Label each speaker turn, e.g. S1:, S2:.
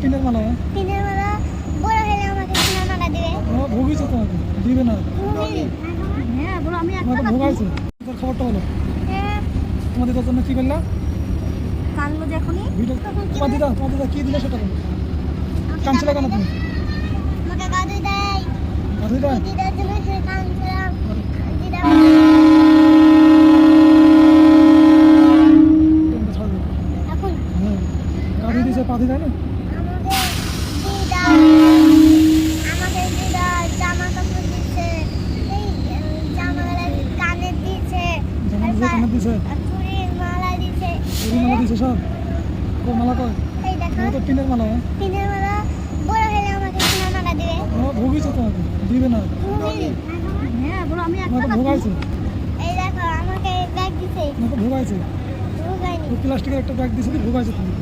S1: পিনের মালা?
S2: দিনের বেলা বড় হলে আমাকে সোনার মালা দিবে।
S1: ও ভুগিছে তোমাকে? দিবে না?
S2: হ্যাঁ বলো আমি
S1: তোমাকে ভোগাইছে? তোর খবরটা বলো।
S2: হ্যাঁ।
S1: তোমার দিদার জন্য কি করলা?
S2: কানবো যখনই।
S1: ভিডিও তোমার দিদা তোমার দিদা কি দিলে সেটা বলো। কাঁদছিলে কেন তুমি?
S2: আমাকে গাদু দেয়।
S1: গাধুই দেয়
S2: দিদার জন্য কানছিলাম দিদা
S1: হ্যাঁ। পাধি দেয় না?
S2: জামা কানে
S1: দিছে দিছে
S2: মালা
S1: মালা দিছে সব? মালা কয়?
S2: এই
S1: তো পিনের মালা হ্যাঁ?
S2: দিনের বড় হলে আমাকে সোনার মালা দিবে।
S1: ও ভুগিছে তোমাকে দিবে না।
S2: হ্যাঁ বলো আমি
S1: ভোগাইছে।
S2: এই দেখো আমাকে ব্যাগ দিছে।
S1: তোমাকে ভোগাইছে।
S2: ভোগাইনি।
S1: প্লাস্টিকের একটা ব্যাগ দিয়েছিল ভোগাইছে তুমি